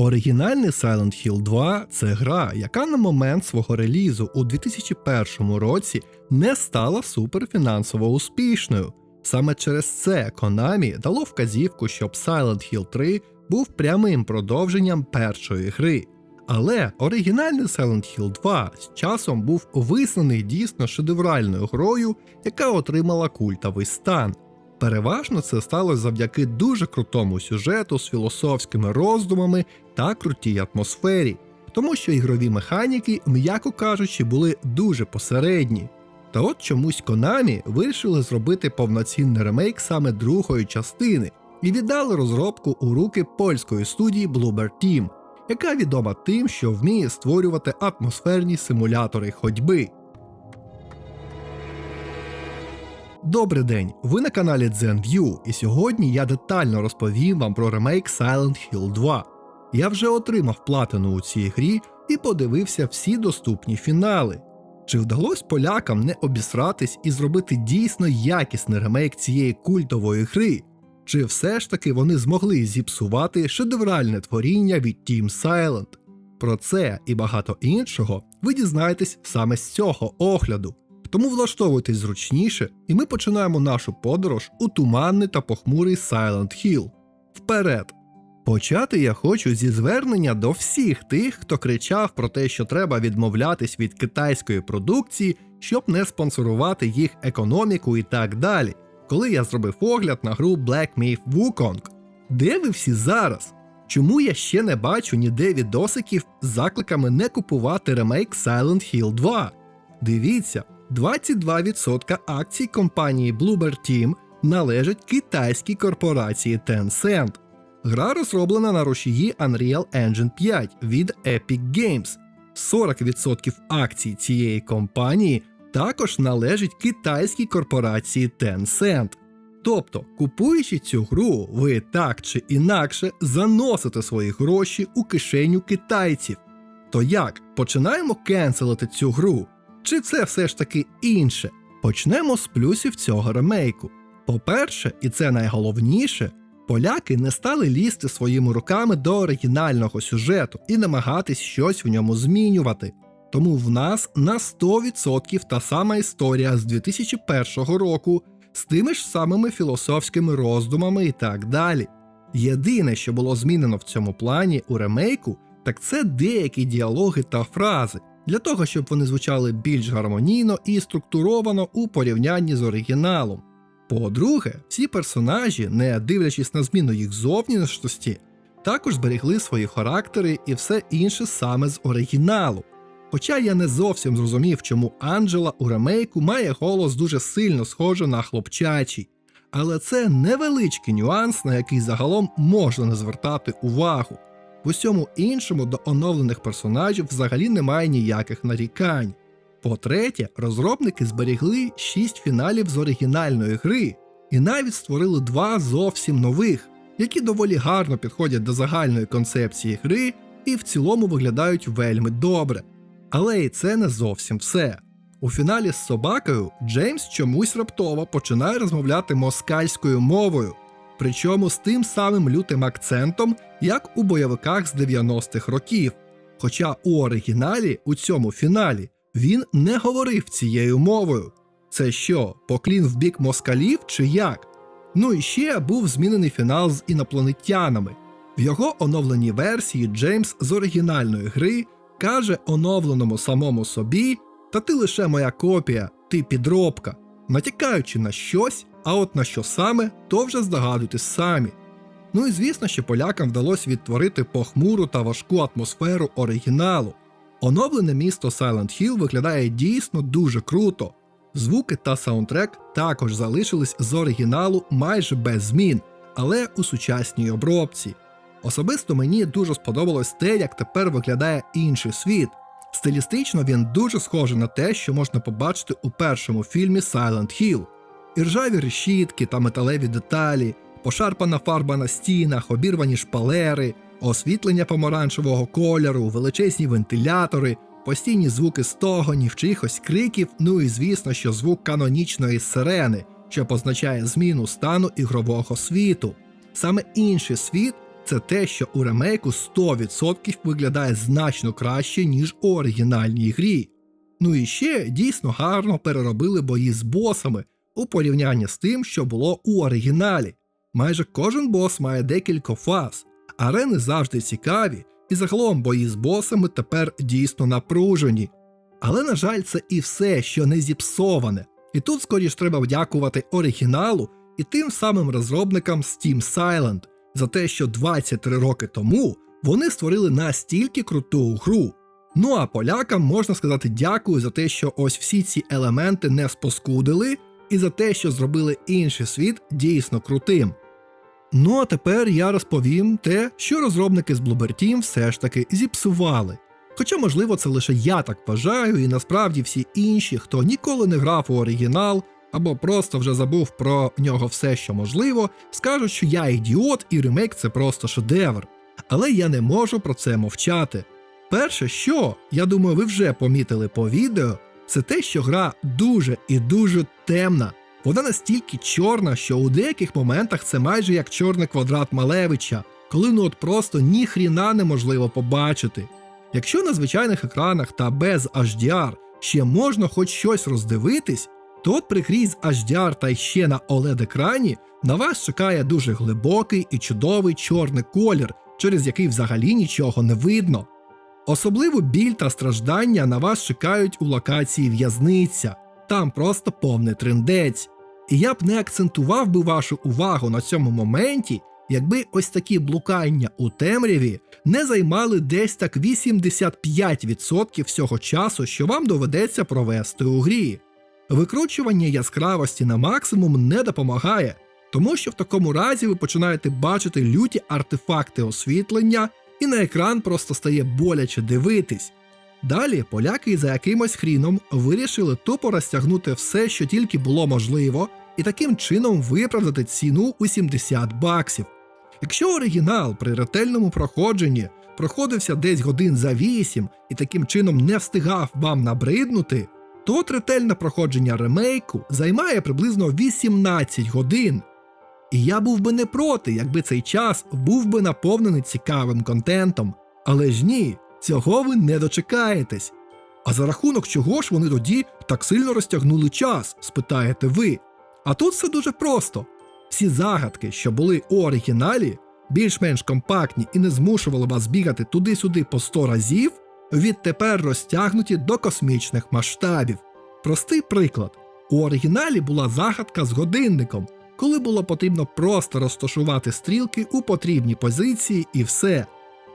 Оригінальний Silent Hill 2 це гра, яка на момент свого релізу у 2001 році не стала суперфінансово успішною. Саме через це Konami дало вказівку, щоб Silent Hill 3 був прямим продовженням першої гри. Але оригінальний Silent Hill 2 з часом був визнаний дійсно шедевральною грою, яка отримала культовий стан. Переважно це сталося завдяки дуже крутому сюжету з філософськими роздумами та крутій атмосфері, тому що ігрові механіки, м'яко кажучи, були дуже посередні. Та от чомусь Konami вирішили зробити повноцінний ремейк саме другої частини і віддали розробку у руки польської студії Bloober Team, яка відома тим, що вміє створювати атмосферні симулятори ходьби. Добрий день! Ви на каналі ZenView, і сьогодні я детально розповім вам про ремейк Silent Hill 2. Я вже отримав платину у цій грі і подивився всі доступні фінали. Чи вдалося полякам не обісратись і зробити дійсно якісний ремейк цієї культової гри? Чи все ж таки вони змогли зіпсувати шедевральне творіння від Team Silent? Про це і багато іншого ви дізнаєтесь саме з цього огляду. Тому влаштовуйтесь зручніше, і ми починаємо нашу подорож у туманний та похмурий Silent Hill. Вперед! Почати я хочу зі звернення до всіх тих, хто кричав про те, що треба відмовлятись від китайської продукції, щоб не спонсорувати їх економіку і так далі. Коли я зробив огляд на гру Black Myth Wukong. Де ви всі зараз? Чому я ще не бачу ніде відосиків з закликами не купувати ремейк Silent Hill 2? Дивіться, 22% акцій компанії Bloober Team належать китайській корпорації Tencent. Гра розроблена на рушії Unreal Engine 5 від Epic Games. 40% акцій цієї компанії також належить китайській корпорації Tencent. Тобто, купуючи цю гру, ви так чи інакше заносите свої гроші у кишеню китайців. То як, починаємо кенселити цю гру? Чи це все ж таки інше? Почнемо з плюсів цього ремейку. По-перше, і це найголовніше, поляки не стали лізти своїми руками до оригінального сюжету і намагатись щось в ньому змінювати. Тому в нас на 100% та сама історія з 2001 року з тими ж самими філософськими роздумами і так далі. Єдине, що було змінено в цьому плані у ремейку, так це деякі діалоги та фрази, для того, щоб вони звучали більш гармонійно і структуровано у порівнянні з оригіналом. По-друге, всі персонажі, не дивлячись на зміну їх зовнішності, також зберігли свої характери і все інше саме з оригіналу. Хоча я не зовсім зрозумів, чому Анджела у ремейку має голос дуже сильно схожий на хлопчачий, але це невеличкий нюанс, на який загалом можна не звертати увагу. В усьому іншому до оновлених персонажів взагалі немає ніяких нарікань. По-третє, розробники зберігли 6 фіналів з оригінальної гри і навіть створили два зовсім нових, які доволі гарно підходять до загальної концепції гри і в цілому виглядають вельми добре. Але і це не зовсім все. У фіналі з собакою Джеймс чомусь раптово починає розмовляти москальською мовою, причому з тим самим лютим акцентом, як у бойовиках з 90-х років. Хоча у оригіналі, у цьому фіналі, він не говорив цією мовою. Це що, поклін в бік москалів чи як? Ну і ще був змінений фінал з інопланетянами. В його оновленій версії Джеймс з оригінальної гри каже оновленому самому собі, та ти лише моя копія, ти підробка, натякаючи на щось, а от на що саме, то вже здогадуйтесь самі. Ну і звісно, що полякам вдалося відтворити похмуру та важку атмосферу оригіналу. Оновлене місто Silent Hill виглядає дійсно дуже круто. Звуки та саундтрек також залишились з оригіналу майже без змін, але у сучасній обробці. Особисто мені дуже сподобалось те, як тепер виглядає інший світ. Стилістично він дуже схожий на те, що можна побачити у першому фільмі Silent Hill. Іржаві решітки та металеві деталі, пошарпана фарба на стінах, обірвані шпалери, освітлення помаранчевого кольору, величезні вентилятори, постійні звуки стогонів, чихось криків, ну і звісно, що звук канонічної сирени, що позначає зміну стану ігрового світу. Саме інший світ це те, що у ремейку 100% виглядає значно краще, ніж у оригінальній грі. Ну і ще дійсно гарно переробили бої з босами у порівнянні з тим, що було у оригіналі. Майже кожен бос має декілька фаз, арени завжди цікаві, і загалом бої з босами тепер дійсно напружені. Але, на жаль, це і все, що не зіпсоване. І тут скоріш треба вдякувати оригіналу і тим самим розробникам Steam Silent за те, що 23 роки тому вони створили настільки круту гру. Ну а полякам можна сказати дякую за те, що ось всі ці елементи не споскудили, і за те, що зробили інший світ дійсно крутим. Ну а тепер я розповім те, що розробники з Bloober Team все ж таки зіпсували. Хоча, можливо, це лише я так вважаю, і насправді всі інші, хто ніколи не грав у оригінал або просто вже забув про нього все, що можливо, скажуть, що я ідіот і ремейк це просто шедевр. Але я не можу про це мовчати. Перше, що я думаю, ви вже помітили по відео, це те, що гра дуже і дуже темна. Вона настільки чорна, що у деяких моментах це майже як чорний квадрат Малевича, коли ну от просто ні хріна неможливо побачити. Якщо на звичайних екранах та без HDR ще можна хоч щось роздивитись, то от при HDR та ще на oled екрані на вас чекає дуже глибокий і чудовий чорний колір, через який взагалі нічого не видно. Особливо біль та страждання на вас чекають у локації в'язниця, там просто повний трендець. І я б не акцентував би вашу увагу на цьому моменті, якби ось такі блукання у темряві не займали десь так 85% всього часу, що вам доведеться провести у грі. Викручування яскравості на максимум не допомагає, тому що в такому разі ви починаєте бачити люті артефакти освітлення, і на екран просто стає боляче дивитись. Далі поляки за якимось хріном вирішили тупо розтягнути все, що тільки було можливо, і таким чином виправдати ціну у 70 баксів. Якщо оригінал при ретельному проходженні проходився десь годин за 8 і таким чином не встигав вам набриднути, то ретельне проходження ремейку займає приблизно 18 годин. І я був би не проти, якби цей час був би наповнений цікавим контентом. Але ж ні, цього ви не дочекаєтесь. А за рахунок чого ж вони тоді так сильно розтягнули час, спитаєте ви. А тут все дуже просто. Всі загадки, що були у оригіналі, більш-менш компактні і не змушували вас бігати туди-сюди по 100 разів, відтепер розтягнуті до космічних масштабів. Простий приклад: у оригіналі була загадка з годинником, коли було потрібно просто розташувати стрілки у потрібній позиції і все.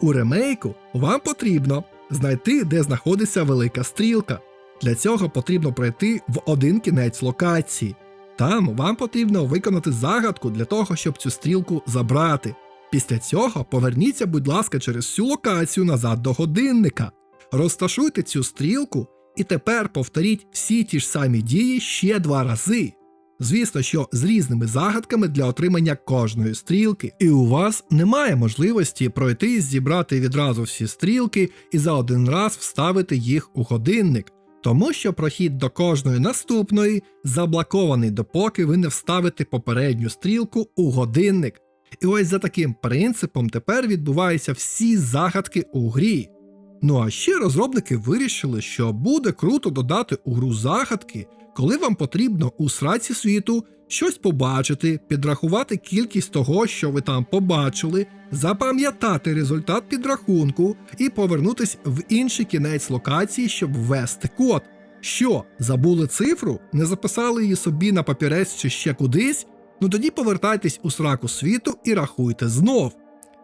У ремейку вам потрібно знайти, де знаходиться велика стрілка. Для цього потрібно пройти в один кінець локації. Там вам потрібно виконати загадку для того, щоб цю стрілку забрати. Після цього поверніться, будь ласка, через всю локацію назад до годинника. Розташуйте цю стрілку і тепер повторіть всі ті ж самі дії ще два рази. Звісно, що з різними загадками для отримання кожної стрілки, і у вас немає можливості пройти зібрати відразу всі стрілки і за один раз вставити їх у годинник, тому що прохід до кожної наступної заблокований допоки ви не вставите попередню стрілку у годинник. І ось за таким принципом тепер відбуваються всі загадки у грі. Ну а ще розробники вирішили, що буде круто додати у гру загадки, коли вам потрібно у сраці світу щось побачити, підрахувати кількість того, що ви там побачили, запам'ятати результат підрахунку і повернутись в інший кінець локації, щоб ввести код. Що, забули цифру, не записали її собі на папірець чи ще кудись? Ну тоді повертайтесь у сраку світу і рахуйте знов.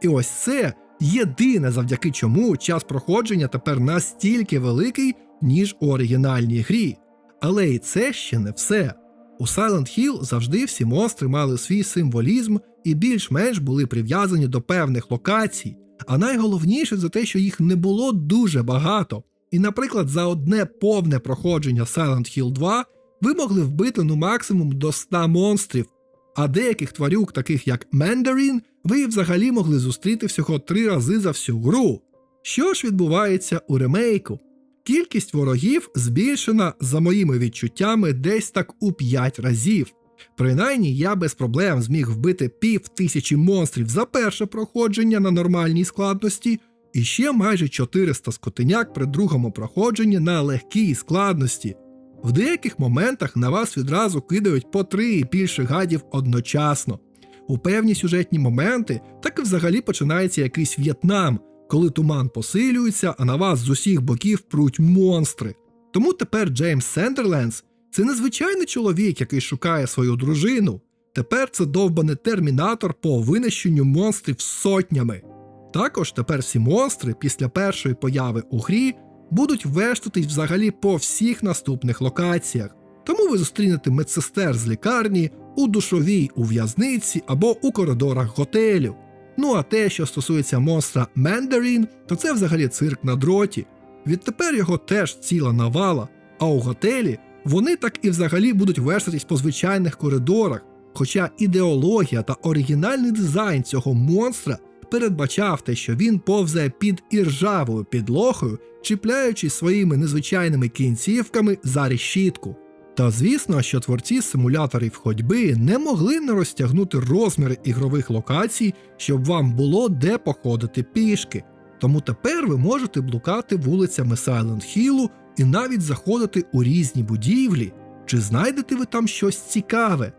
І ось це єдине, завдяки чому час проходження тепер настільки великий, ніж у оригінальній грі. Але і це ще не все. У Silent Hill завжди всі монстри мали свій символізм і більш-менш були прив'язані до певних локацій, а найголовніше за те, що їх не було дуже багато. І, наприклад, за одне повне проходження Silent Hill 2 ви могли вбити ну максимум до 100 монстрів, а деяких тварюк, таких як Mandarin, ви взагалі могли зустріти всього три рази за всю гру. Що ж відбувається у ремейку? Кількість ворогів збільшена, за моїми відчуттями, десь так у 5 разів. Принаймні, я без проблем зміг вбити пів тисячі монстрів за перше проходження на нормальній складності, і ще майже 400 скотиняк при другому проходженні на легкій складності. В деяких моментах на вас відразу кидають по три і більше гадів одночасно. У певні сюжетні моменти так і взагалі починається якийсь В'єтнам, коли туман посилюється, а на вас з усіх боків пруть монстри. Тому тепер Джеймс Сендерлендс це незвичайний чоловік, який шукає свою дружину. Тепер це довбаний термінатор по винищенню монстрів сотнями. Також тепер всі монстри після першої появи у грі будуть вештатись взагалі по всіх наступних локаціях. Тому ви зустрінете медсестер з лікарні, у душовій у в'язниці або у коридорах готелю. Ну а те, що стосується монстра Мендарін, то це взагалі цирк на дроті. Відтепер його теж ціла навала, а у готелі вони так і взагалі будуть вештатись по звичайних коридорах. Хоча ідеологія та оригінальний дизайн цього монстра передбачав те, що він повзає під іржавою підлогою, чіпляючись своїми незвичайними кінцівками за решітку. Та звісно, що творці симуляторів ходьби не могли не розтягнути розміри ігрових локацій, щоб вам було де походити пішки. Тому тепер ви можете блукати вулицями Silent Hill і навіть заходити у різні будівлі. Чи знайдете ви там щось цікаве?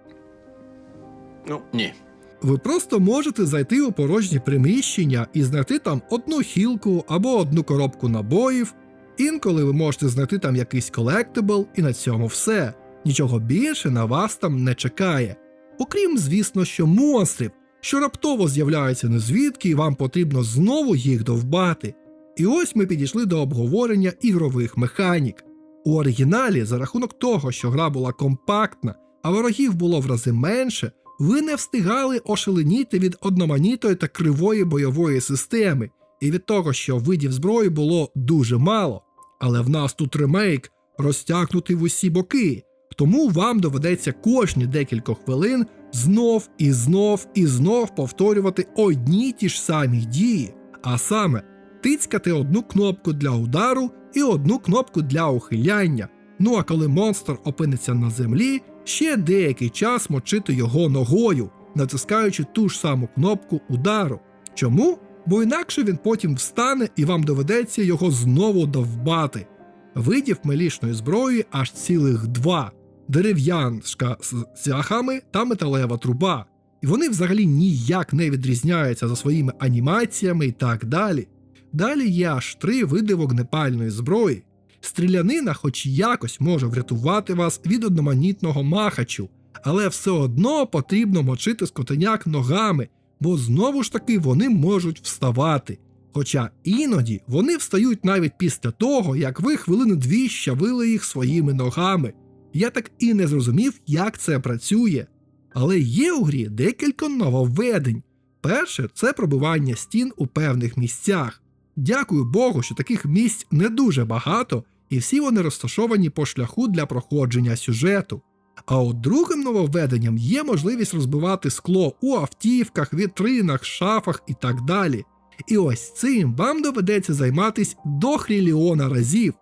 Ну, ні. Ви просто можете зайти у порожні приміщення і знайти там одну хілку або одну коробку набоїв. Інколи ви можете знайти там якийсь колектибл, і на цьому все. Нічого більше на вас там не чекає. Окрім, звісно, що монстрів, що раптово з'являються незвідки, і вам потрібно знову їх довбати. І ось ми підійшли до обговорення ігрових механік. У оригіналі, за рахунок того, що гра була компактна, а ворогів було в рази менше, ви не встигали ошеленіти від одноманітої та кривої бойової системи, і від того, що видів зброї було дуже мало. Але в нас тут ремейк розтягнутий в усі боки, тому вам доведеться кожні декілька хвилин знов і знов і знов повторювати одні ті ж самі дії, а саме тицькати одну кнопку для удару і одну кнопку для ухиляння. Ну а коли монстр опиниться на землі, ще деякий час мочити його ногою, натискаючи ту ж саму кнопку удару. Чому? Бо інакше він потім встане і вам доведеться його знову довбати. Видів мелішної зброї аж цілих два: дерев'янська з цяхами та металева труба. І вони взагалі ніяк не відрізняються за своїми анімаціями і так далі. Далі є аж три види вогнепальної зброї. Стрілянина, хоч якось може врятувати вас від одноманітного махачу, але все одно потрібно мочити скотеняк ногами, бо знову ж таки вони можуть вставати. Хоча іноді вони встають навіть після того, як ви хвилини дві щавили їх своїми ногами. Я так і не зрозумів, як це працює. Але є у грі декілька нововведень. Перше це пробивання стін у певних місцях. Дякую Богу, що таких місць не дуже багато, і всі вони розташовані по шляху для проходження сюжету. А от другим нововведенням є можливість розбивати скло у автівках, вітринах, шафах і так далі. І ось цим вам доведеться займатись до хріліона разів.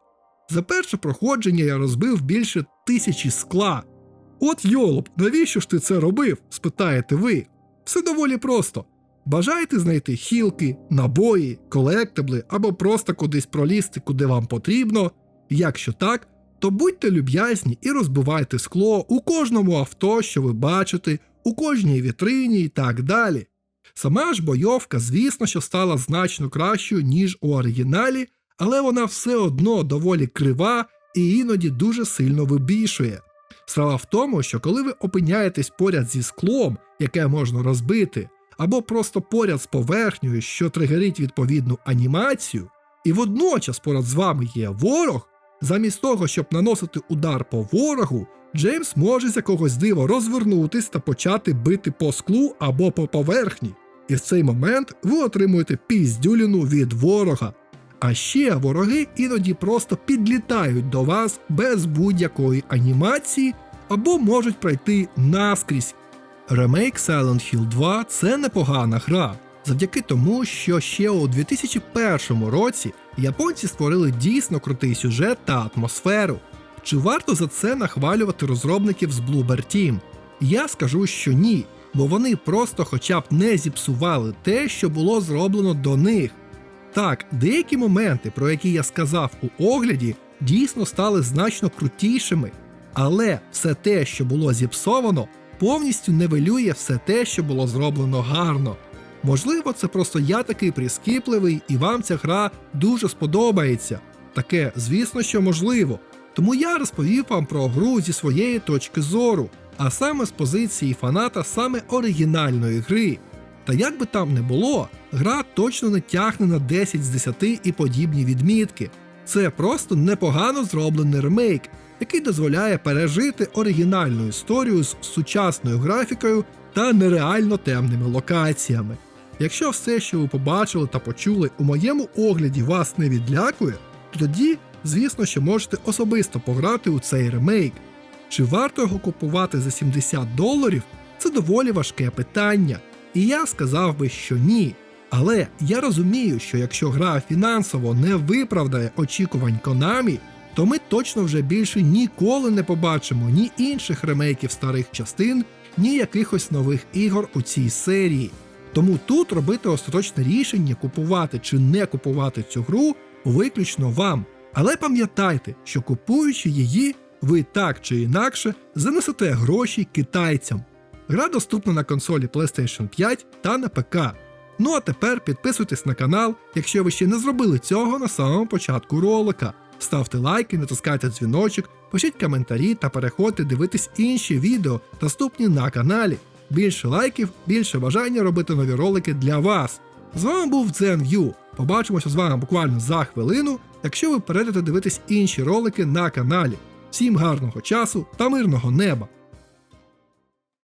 За перше проходження я розбив більше тисячі скла. От йолоп, навіщо ж ти це робив? спитаєте ви. Все доволі просто. Бажаєте знайти хілки, набої, колектибли або просто кудись пролізти, куди вам потрібно. Якщо так, то будьте люб'язні і розбивайте скло у кожному авто, що ви бачите, у кожній вітрині і так далі. Сама ж бойовка, звісно, що стала значно кращою, ніж у оригіналі, але вона все одно доволі крива і іноді дуже сильно вибішує. Справа в тому, що коли ви опиняєтесь поряд зі склом, яке можна розбити, або просто поряд з поверхнею, що тригерить відповідну анімацію, і водночас поряд з вами є ворог, замість того, щоб наносити удар по ворогу, Джеймс може з якогось дива розвернутись та почати бити по склу або по поверхні. І в цей момент ви отримуєте піздюліну від ворога. А ще вороги іноді просто підлітають до вас без будь-якої анімації або можуть пройти наскрізь. Ремейк Silent Hill 2 це непогана гра, завдяки тому, що ще у 2001 році японці створили дійсно крутий сюжет та атмосферу. Чи варто за це нахвалювати розробників з Bloober Team? Я скажу, що ні, бо вони просто хоча б не зіпсували те, що було зроблено до них. Так, деякі моменти, про які я сказав у огляді, дійсно стали значно крутішими, але все те, що було зіпсовано, повністю невелює все те, що було зроблено гарно. Можливо, це просто я такий прискіпливий і вам ця гра дуже сподобається. Таке, звісно, що можливо. Тому я розповів вам про гру зі своєї точки зору, а саме з позиції фаната саме оригінальної гри. Та як би там не було, гра точно не тягне на 10 з 10 і подібні відмітки. Це просто непогано зроблений ремейк, який дозволяє пережити оригінальну історію з сучасною графікою та нереально темними локаціями. Якщо все, що ви побачили та почули у моєму огляді, вас не відлякує, то тоді, звісно, що можете особисто пограти у цей ремейк. Чи варто його купувати за 70 доларів? Це доволі важке питання. І я сказав би, що ні. Але я розумію, що якщо гра фінансово не виправдає очікувань Konami, то ми точно вже більше ніколи не побачимо ні інших ремейків старих частин, ні якихось нових ігор у цій серії. Тому тут робити остаточне рішення, купувати чи не купувати цю гру, виключно вам. Але пам'ятайте, що купуючи її, ви так чи інакше занесете гроші китайцям. Гра доступна на консолі PlayStation 5 та на ПК. Ну а тепер підписуйтесь на канал, якщо ви ще не зробили цього на самому початку ролика. Ставте лайки, натискайте дзвіночок, пишіть коментарі та переходьте дивитись інші відео, доступні на каналі. Більше лайків, більше бажання робити нові ролики для вас. З вами був ZenView. Побачимося з вами буквально за хвилину, якщо ви перейдете дивитись інші ролики на каналі. Всім гарного часу та мирного неба!